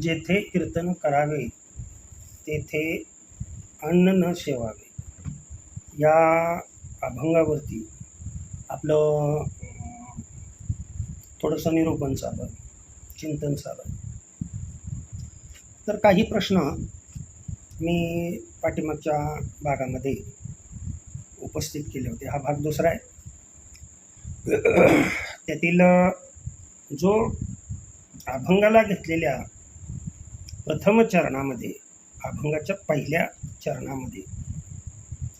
जेथे कीर्तन करावे तेथे अन्न न सेवावे या अभंगावरती आपलं थोडंसं निरूपण चालू आहे चिंतन चालू आहे तर काही प्रश्न मी पाठीमागच्या भागामध्ये उपस्थित केले होते. हा भाग दुसरा आहे. त्यातील जो अभंगाला घेतलेल्या प्रथम चरणामध्ये अभंगाच्या पहिल्या चरणामध्ये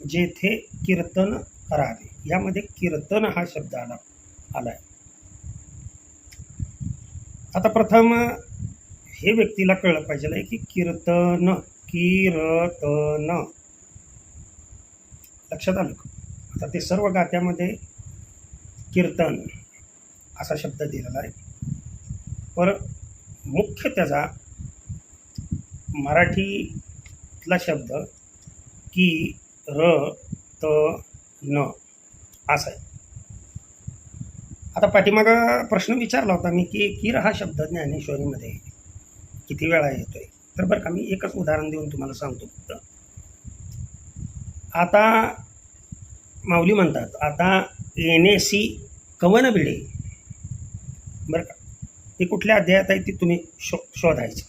जेथे कीर्तन करावे. यामध्ये कीर्तन हा शब्द आला आला आहे आता प्रथम हे व्यक्तीला कळलं पाहिजे की कीर्तन कीर्तन. लक्षात आलं का? आता ते सर्व गात्यामध्ये कीर्तन असा शब्द दिलेला आहे. पर मुख्य त्याचा मराठीतला शब्द की र त न असा आहे. आता पाठीमागं प्रश्न विचारला होता मी की किर हा शब्द ज्ञानेश्वरीमध्ये किती वेळा येतोय? तर बरं का मी एकच उदाहरण देऊन तुम्हाला सांगतो फक्त. आता माऊली म्हणतात आता ए ने सी कवन भिडे. बरं का ते कुठल्या अध्यायात आहे ती तुम्ही शो शोधायची.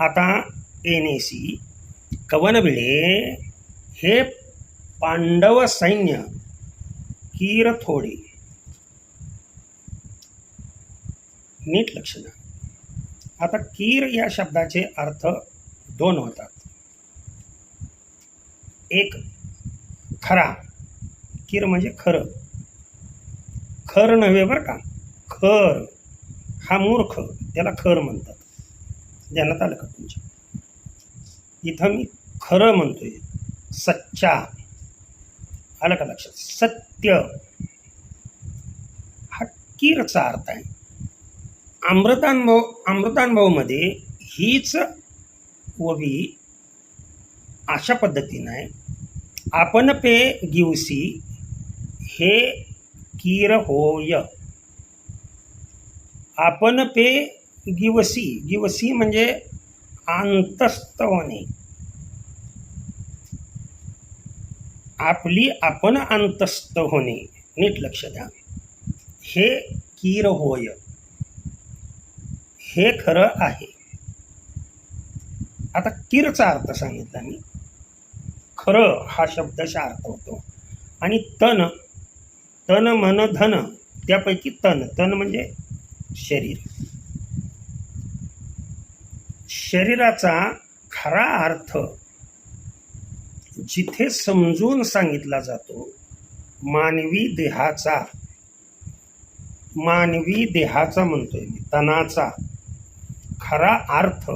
आता एनेसी कवन हे पांडव सैन्य कीर थोडे नीट लक्ष द्या. आता कीर या शब्दाचे अर्थ दोन होतात. एक खरा. कीर म्हणजे खरं. खर नव्हे बरं का? खर. हा मूर्ख. त्याला खर म्हणतात. ध्यानात आलं का तुमच्या? इथं मी खरं म्हणतोय. सच्चा. आलं का लक्षात? सत्य. हा कीरचा अर्थ आहे. अमृतानुभव अमृतानुभवमध्ये हीच ववी अशा पद्धतीनं आहे. आपण पे गिवसी हे कीर होय. आपण पे गिवसी गिवसी म्हणजे अंतस्थ होणे आपली आपण अंतस्थ होणे नीट लक्ष द्या. हे कीर होय. हे खरं आहे. आता कीरचा अर्थ सांगितला मी. खरं हा शब्दाचा अर्थ होतो. आणि तन तन मन धन त्यापैकी तन तन म्हणजे शरीर. शरीराचा खरा अर्थ जिथे समजून सांगितला जातो मानवी देहाचा मानवी देहाचा म्हणतोय मी तणाचा खरा अर्थ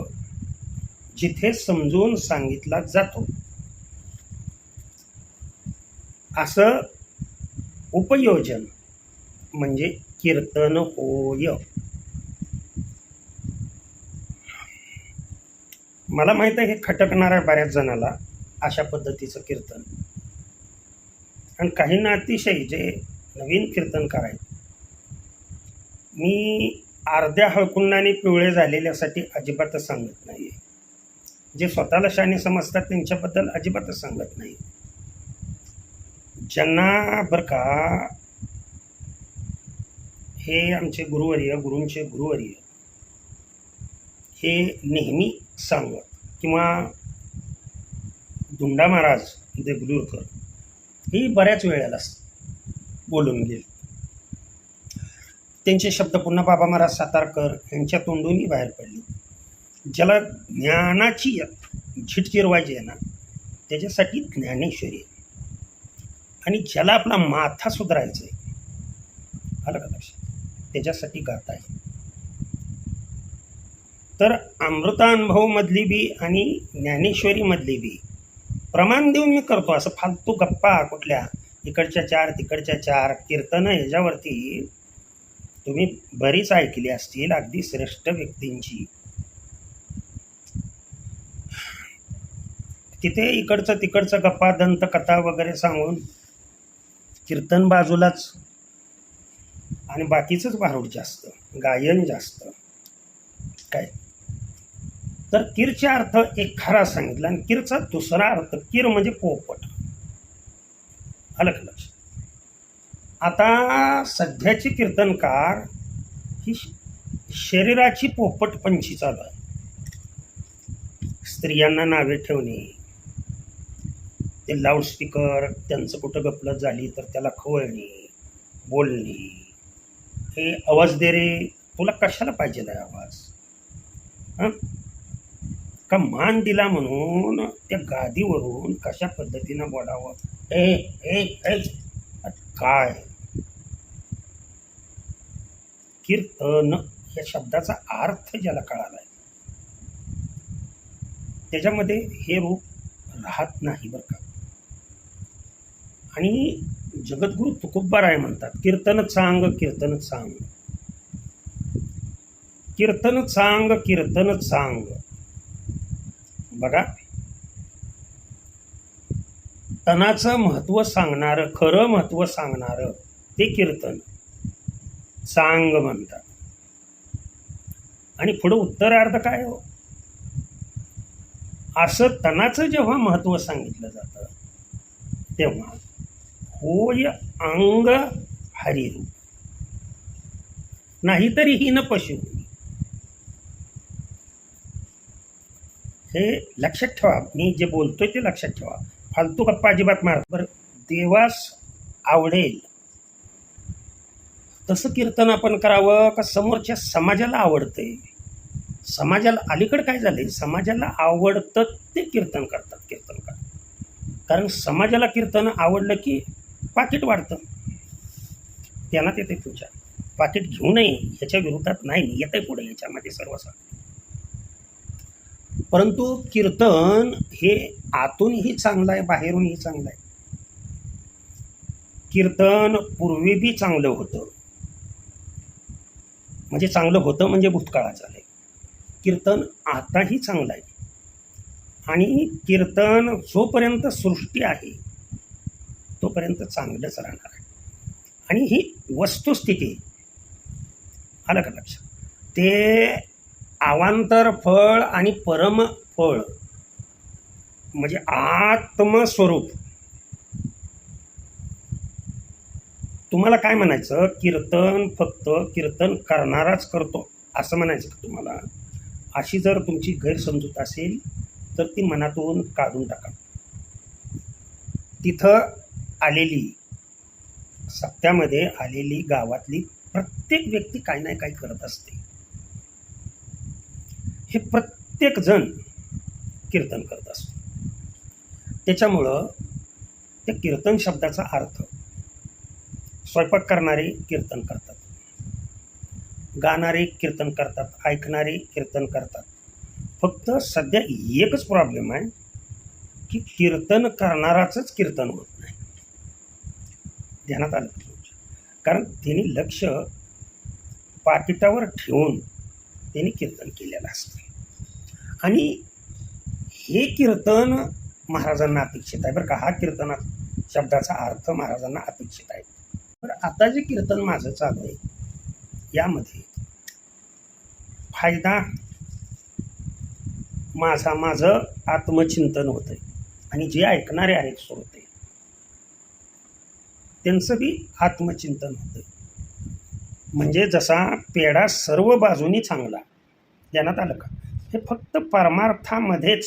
जिथे समजून सांगितला जातो. असं उपयोजन म्हणजे कीर्तन होय. मला माहीत आहे हे खटकणार आहे बऱ्याच जणाला अशा पद्धतीचं कीर्तन. आणि काहींना अतिशय जे नवीन कीर्तनकार आहेत. मी अर्ध्या हळकुंडाने पिवळे झालेल्यासाठी अजिबातच सांगत नाही जे स्वतःला शाने समजतात त्यांच्याबद्दल अजिबातच सांगत नाही. ज्यांना बरं का हे आमचे गुरुवर्य गुरूंचे गुरुवर्य हे नेहमी सांगत किंवा धुंडा महाराज देगलूरकर ही बऱ्याच वेळेला बोलून गेले. त्यांचे शब्द पुन्हा बाबा महाराज सातारकर यांच्या तोंडूनही बाहेर पडले. ज्याला ज्ञानाची झिट आहे ना त्याच्यासाठी ज्ञानेश्वरी आहे. आणि ज्याला आपला माथा सुधारायचा आहे आलं का लक्षात? त्याच्यासाठी गाता आहे. तर अमृतानुभवमधली बी आणि ज्ञानेश्वरीमधली बी. प्रमाण देऊन मी करतो असं फालतू गप्पा कुठल्या? इकडच्या चार तिकडच्या चार कीर्तनं ह्याच्यावरती तुम्ही बरीच ऐकली असतील अगदी श्रेष्ठ व्यक्तींची. तिथे इकडचं तिकडचं गप्पा दंतकथा वगैरे सांगून कीर्तन बाजूलाच. आणि बाकीचंच भारूड जास्त गायन जास्त. काय? तर किरचा अर्थ एक खरा सांगितला आणि किरचा दुसरा अर्थ किर म्हणजे पोपट. अलग लक्ष? आता सध्याची कीर्तनकार ही शरीराची पोपट पंची चालू आहे. स्त्रियांना नावे ठेवणे ते लाऊडस्पीकर त्यांचं कुठं गपलत झाली तर त्याला खवळणे बोलणे हे आवाज दे रे तुला कशाला पाहिजे आहे आवाज? हां? का मान दिला म्हणून त्या गादीवरून कशा पद्धतीनं बोलावं? ए ए काय? कीर्तन या शब्दाचा अर्थ ज्याला कळालाय. त्याच्यामध्ये हे रूप राहत नाही बरं का. आणि जगद्गुरु तुकोबाराय म्हणतात कीर्तन चांग कीर्तन चांग कीर्तन चांग कीर्तन चांग बघा. तनाचं महत्त्व सांगणारं खरं महत्त्व सांगणारं ते कीर्तन. सांग म्हणतात. आणि पुढं उत्तरार्ध काय हो? असं तणाचं जेव्हा महत्त्व सांगितलं जातं तेव्हा होय अंग हरिरूप. नाहीतरी हीन पशु. हे लक्षात ठेवा. मी जे बोलतोय ते लक्षात ठेवा. फालतू गप्पा अजिबात मार. बरं देवास आवडेल. तसं कीर्तन आपण करावं का समोरच्या समाजाला आवडतंय समाजाला अलीकडं काय झालंय? समाजाला आवडतं ते कीर्तन करतात कीर्तनकार कारण समाजाला कीर्तन आवडलं की पाकिट वाढतं. त्यांना येते तुमच्या पाकिट घेऊ नये ह्याच्या विरोधात नाही. येते पुढे याच्यामध्ये सर्वसाधारण. परंतु कीर्तन हे आतूनही चांगलं आहे बाहेरूनही चांगलं आहे. कीर्तन पूर्वी बी चांगलं होतं. म्हणजे चांगलं होतं म्हणजे भूतकाळाचं आहे. कीर्तन आताही चांगलं आहे. आणि कीर्तन जोपर्यंत सृष्टी आहे तोपर्यंत चांगलंच राहणार आहे. आणि ही वस्तुस्थिती आलं का लक्षात? ते अवांतर फळ आणि परम फळ. म्हणजे आत्मस्वरूप. तुम्हाला काय म्हणायचं? कीर्तन फक्त कीर्तन करणाराच करतो असं म्हणायचं का तुम्हाला? अशी जर तुमची गैरसमजूत असेल तर ती मनातून काढून टाका. तिथं आलेली सत्यामध्ये आलेली गावातली प्रत्येक व्यक्ती काही ना काही करत असते. हे प्रत्येकजण कीर्तन करत असतो. त्याच्यामुळं त्या कीर्तन शब्दाचा अर्थ स्वयंपाक करणारे कीर्तन करतात. गाणारे कीर्तन करतात ऐकणारे कीर्तन करतात. फक्त सध्या एकच प्रॉब्लेम आहे की कीर्तन करणाराचंच कीर्तन होत नाही. ध्यानात आलं कारण त्यांनी लक्ष पाकिटावर ठेवून त्यांनी कीर्तन केलेलं असतं. आणि हे कीर्तन महाराजांना अपेक्षित आहे. बरं का हा कीर्तना शब्दाचा अर्थ महाराजांना अपेक्षित आहे. बरं आता जे कीर्तन माझं चालू आहे यामध्ये फायदा माझा माझं आत्मचिंतन होतं आहे आणि जे ऐकणारे आहेत श्रोते त्यांचं बी आत्मचिंतन होतं म्हणजे जसा पेढा सर्व बाजूनी चांगला ज्ञानात आलं का? हे फक्त परमार्थामध्येच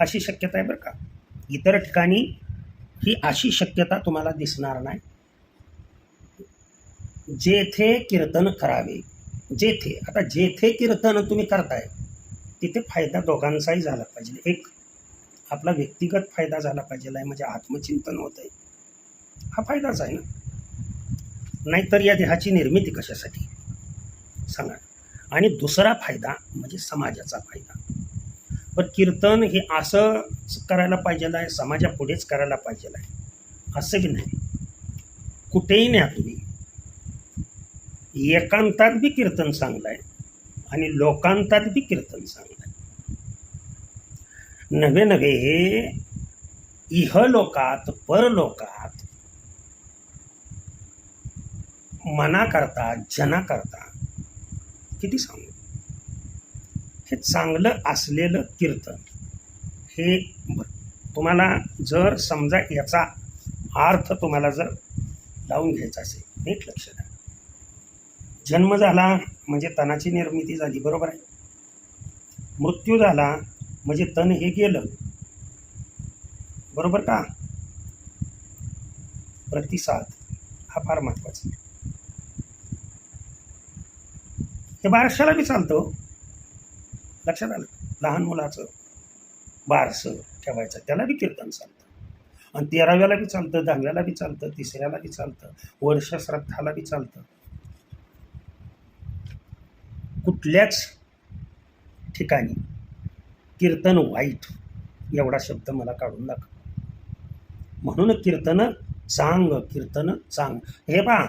अशी शक्यता आहे बरं का. इतर ठिकाणी ही अशी शक्यता तुम्हाला दिसणार नाही. जेथे कीर्तन करावे जेथे आता जेथे कीर्तन तुम्ही करताय तिथे फायदा दोघांचाही झाला पाहिजे. एक आपला व्यक्तिगत फायदा झाला पाहिजे आहे म्हणजे आत्मचिंतन होत आहे हा फायदाच आहे ना. नाहीतर या देहाची निर्मिती कशासाठी? सांगा. आणि दुसरा फायदा म्हणजे समाजाचा फायदा. पण कीर्तन हे असं करायला पाहिजे आहे समाजापुढेच करायला पाहिजे आहे असं की नाही? कुठेही न्या तुम्ही. एकांतात बी कीर्तन चांगलं आहे आणि लोकांतात बी कीर्तन चांगलं आहे नव्हे इह लोकात परलोकात मना करता जना करता किती सांगू? हे चांगलं असलेलं कीर्तन हे तुम्हाला जर समजा याचा अर्थ तुम्हाला जर लावून घ्यायचा असेल नीट लक्ष द्या. जन्म झाला म्हणजे तणाची निर्मिती झाली बरोबर आहे? मृत्यू झाला म्हणजे तण हे गेलं बरोबर का? प्रतिसाद हा फार महत्त्वाचा आहे. हे बारशाला बी चालतं. लक्षात आलं? लहान मुलाचं बारसं ठेवायचं त्याला बी कीर्तन चालतं. आणि तेराव्याला बी चालतं दहाव्याला बी चालतं तिसऱ्याला बी चालतं वर्ष श्राद्धाला बी चालतं. कुठल्याच ठिकाणी कीर्तन वाईट एवढा शब्द मला काढून दाखव. म्हणून कीर्तन चांग कीर्तन चांग. हे पहा.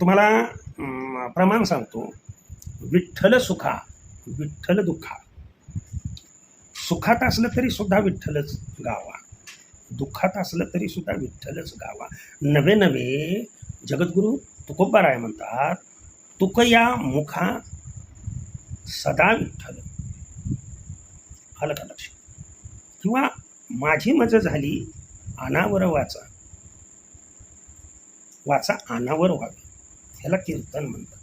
तुम्हाला प्रमाण सांगतो. विठ्ठल सुखा विठ्ठल दुःखा. सुखात असलं तरी सुद्धा विठ्ठलच गावा. दुःखात असलं तरी सुद्धा विठ्ठलच गावा. नवे नवे जगद्गुरू तुकोबाराय म्हणतात तुक या मुखा सदा विठ्ठल. आलं का लक्ष. किंवा माझी मज झाली अनावर वाचा. वाचा अनावर व्हावी. ह्याला कीर्तन म्हणतात.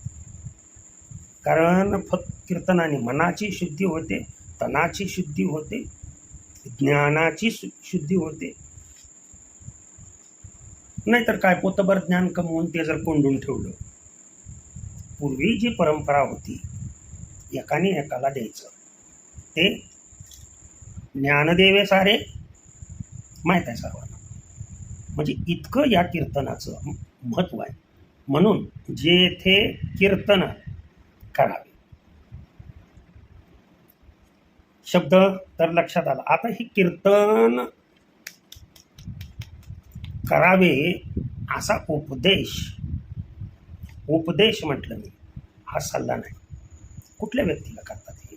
कारण फक्त कीर्तनाने मनाची शुद्धी होते तनाची शुद्धी होते ज्ञानाची शुद्धी होते. नाहीतर काय पोतभर ज्ञान कमवून ते जर कोंडून ठेवलं. पूर्वी जी परंपरा होती एकाने एकाला द्यायचं. ते ज्ञानदेवे सारे माहीत आहे सर्वांना. म्हणजे इतकं या कीर्तनाचं महत्त्व आहे. म्हणून जेथे कीर्तन करावे. शब्द तर लक्षात आला. आता ही कीर्तन करावे असा उपदेश उपदेश म्हटलं मी हा सल्ला नाही. कुठल्या व्यक्तीला करतात हे?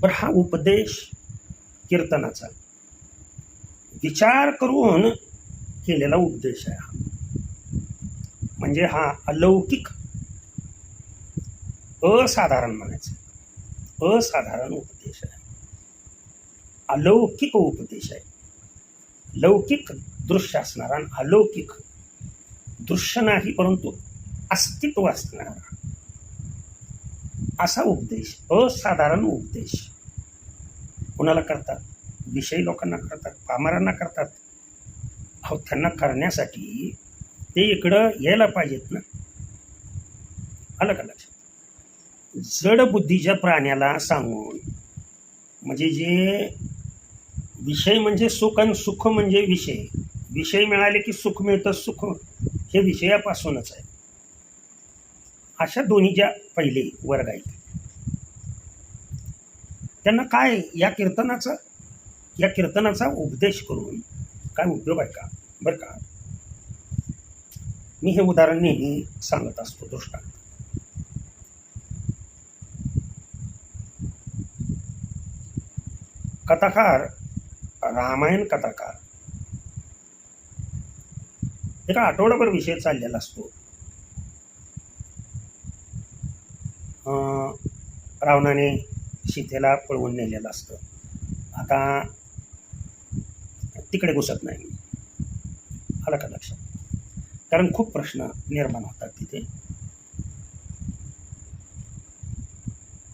बरं हा उपदेश कीर्तनाचा विचार करून केलेला उपदेश आहे हा. म्हणजे हा अलौकिक असाधारण म्हणायचं. असाधारण उपदेश आहे. अलौकिक उपदेश आहे. लौकिक दृश्य असणारा आणि अलौकिक दृश्य नाही परंतु अस्तित्व असणारा. असा उपदेश असाधारण उपदेश. कुणाला करतात? विषयी लोकांना करतात पामरांना करतात. अहो त्यांना करण्यासाठी ते इकडं यायला पाहिजेत ना. आलं का लक्षात? जड बुद्धीच्या प्राण्याला सांगून म्हणजे जे विषय म्हणजे सुख आणि सुख म्हणजे विषय. विषय मिळाले की सुख मिळतं सुख हे विषयापासूनच आहे. अशा दोन्हीच्या पहिले वर्ग आहेत. त्यांना काय या कीर्तनाचा? या कीर्तनाचा उपदेश करून काय उपयोग आहे का? बरं का? मी हे उदाहरण नेहमी सांगत असतो दृष्टांत. कथाकार रामायण कथाकार. एका आठवडाभर विषय चाललेला असतो. अं, रावणाने सीतेला पळवून नेलेलं असतं. आता तिकडे घुसत नाही. आलं का लक्षात? कारण खूप प्रश्न निर्माण होतात तिथे.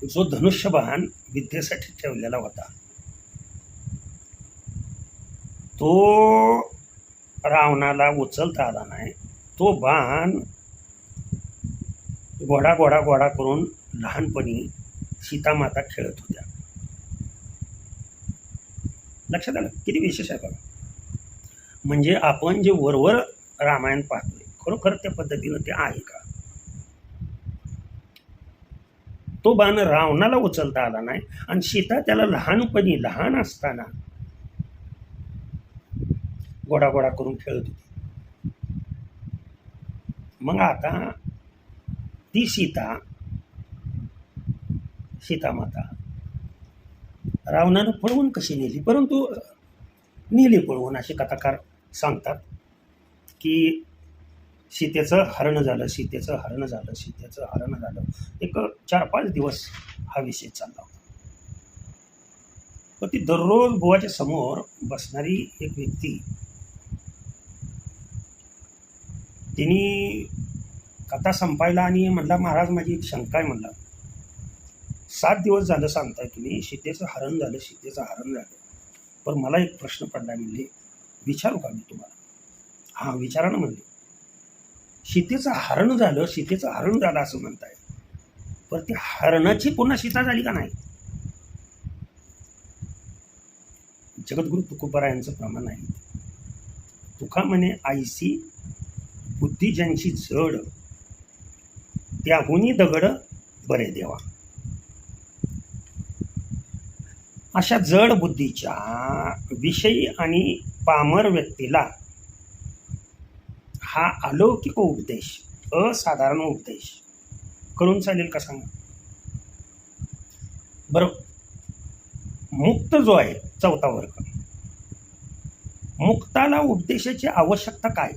जो धनुष्यबाण विद्येसाठी ठेवलेला होता तो रावणाला उचलता आला नाही. तो बाण गोडा गोडा गोडा करून लहानपणी सीतामाता खेळत होत्या. लक्षात आलं? किती विशेष आहे बघा. म्हणजे आपण जे वरवर रामायण पाहतोय. खरोखर त्या पद्धतीनं ते आहे का? तो बाण रावणाला उचलता आला नाही आणि सीता त्याला लहानपणी लहान असताना गोडा गोडा करून खेळत होती. मग आता ती सीता सीतामाता रावणानं पळवून कशी नेली? परंतु नेली पळवून असे कथाकार सांगतात. की सीतेचं हरण झालं सीतेचं हरण झालं सीतेचं हरण झालं. एक चार पाच दिवस हा विषय चालला होता. पण ती दररोज बुवाच्या समोर बसणारी एक व्यक्ती तिने कथा संपायला आणि म्हटला महाराज माझी एक शंका आहे म्हणला. सात दिवस झालं सांगताय तुम्ही सीतेचं हरण झालं सीतेचं हरण झालं. पण मला एक प्रश्न पडला म्हणजे विचारू का मी तुम्हाला? हा विचारा ना म्हणजे. सीतेचं हरण झालं सीतेचं हरण झालं असं म्हणताय. पण ती हरणाची पुन्हा सीता झाली का नाही? जगद्गुरु तुकोबरायांचं प्रमाण आहे. तुका म्हणे आईसी बुद्धी ज्यांची जड त्याहूनही दगड बरे देवा. अशा जड बुद्धीच्या विषयी आणि पामर व्यक्तीला हा अलौकिक उपदेश असाधारण उपदेश. कळून चालेल का सांगा? बरं. मुक्त जो आहे चौथा वर्ग. मुक्ताला उपदेशाची आवश्यकता काय?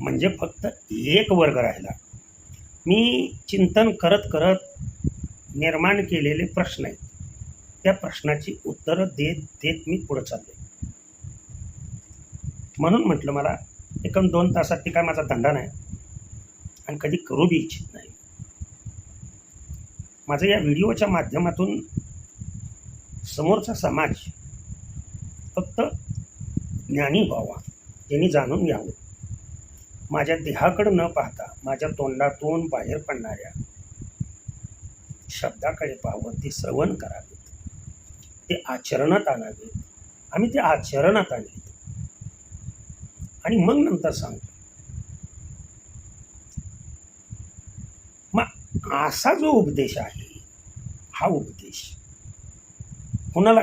म्हणजे फक्त एक वर्ग राहिला. मी चिंतन करत करत निर्माण केलेले प्रश्न आहेत. त्या प्रश्नाची उत्तरं देत देत मी पुढं चालले म्हणून म्हटलं मला एकूण दोन तासात ती काय माझा धंदा नाही आणि कधी करू बी इच्छित नाही. माझं या व्हिडिओच्या माध्यमातून समोरचा समाज फक्त ज्ञानी व्हावा यांनी जाणून घ्यावं. माझ्या देहाकडं न पाहता माझ्या तोंडातून बाहेर पडणाऱ्या शब्दाकडे पाहावं ते श्रवण करावेत. ते आचरणात आणावेत. आम्ही ते आचरणात आणले आणि मग नंतर सांगतो. मग असा जो उपदेश आहे हा उपदेश कुणाला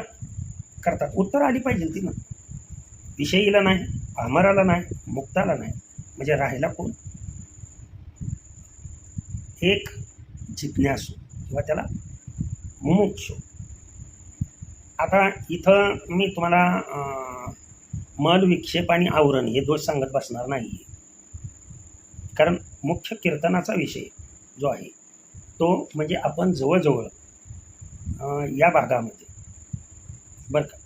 करतात? उत्तर आली पाहिजे ती ना. विषयीला नाही पामराला नाही मुक्ताला नाही. म्हणजे राहिला कोण? एक जिज्ञासू किंवा त्याला मुमुक्षू. आता इथं मी तुम्हाला अं, मल विक्षेप आणि आवरण हे दोष सांगत बसणार नाही कारण मुख्य कीर्तनाचा विषय जो आहे तो म्हणजे आपण जवळजवळ या भागामध्ये. बरं का?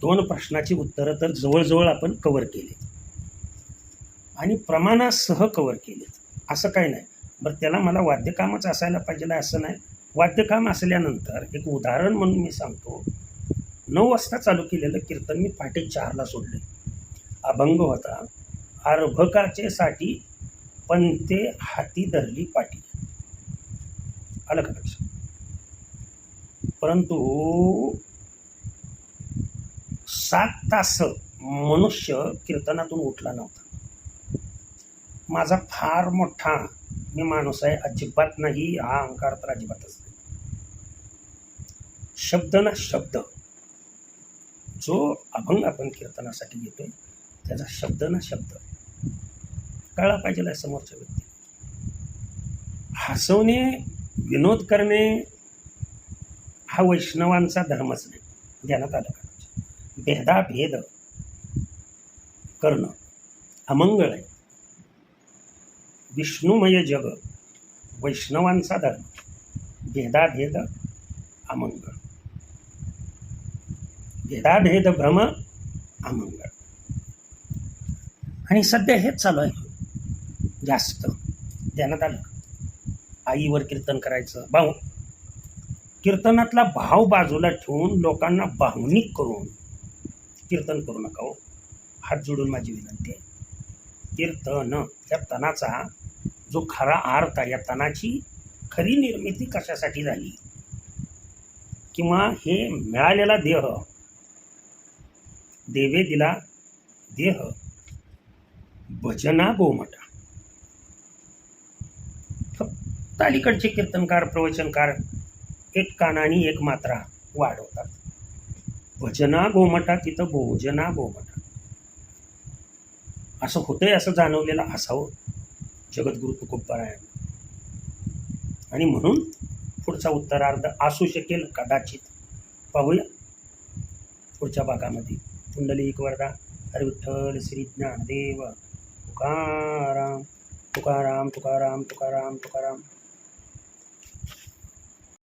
दोन प्रश्नाची उत्तरं तर जवळजवळ आपण कवर केली आणि प्रमाणासह कवर केलेत. असं काही नाही. बरं त्याला मला वाद्यकामच असायला पाहिजे असं नाही. वाद्यकाम असल्यानंतर एक उदाहरण म्हणून मी सांगतो. नऊ वाजता चालू केलेलं कीर्तन मी पहाटे चारला सोडले. अभंग होता. अर्भकाचे साठी पण ते हाती धरली पाटी. आलं का लक्षात? परंतु सात तास मनुष्य कीर्तनातून उठला नव्हता. माझा फार मोठा मी माणूस आहे अजिबात नाही हा अहंकार तर अजिबातच नाही. शब्द ना शब्द. जो अभंग आपण कीर्तनासाठी घेतोय त्याचा शब्द ना शब्द. कळला पाहिजे समोरच्या व्यक्ती हसवणे विनोद करणे हा वैष्णवांचा धर्मच नाही. ध्यानात आलं पाहिजे भेदाभेद करणं अमंगळ आहे. विष्णुमय जग वैष्णवांचा धर्म. भेदाभेद अमंगळ. भेदाभेद भ्रम अमंगळ. आणि सध्या हेच चालू आहे. जास्त. ध्यानात आलं आईवर कीर्तन करायचं. भाऊ कीर्तनातला भाव बाजूला ठेवून लोकांना भावनिक करून कीर्तन करू नका हो. हात जोडून माझी विनंती आहे. कीर्तन त्या तनाचा जो खरा अर्थ आहे या तनाची खरी निर्मिती कशासाठी झाली? किंवा हे मिळालेला देह देवे दिला देह. भजना गोमटा फक्त अलीकडचे कीर्तनकार प्रवचनकार एक कानाने एक मात्रा वाढवतात. भजना गोमटा तिथं भोजना गोमटा असं होतंय असं जाणवलेलं असावं जगद्गुरु तुकोपरायण आणि म्हणून पुढचा उत्तरार्ध असू शकेल कदाचित. पाहूया पुढच्या भागामध्ये. पुंडलिक वरदा हरे विठ्ठल श्री ज्ञानदेव. तुकाराम तुकाराम तुकाराम तुकाराम तुकाराम.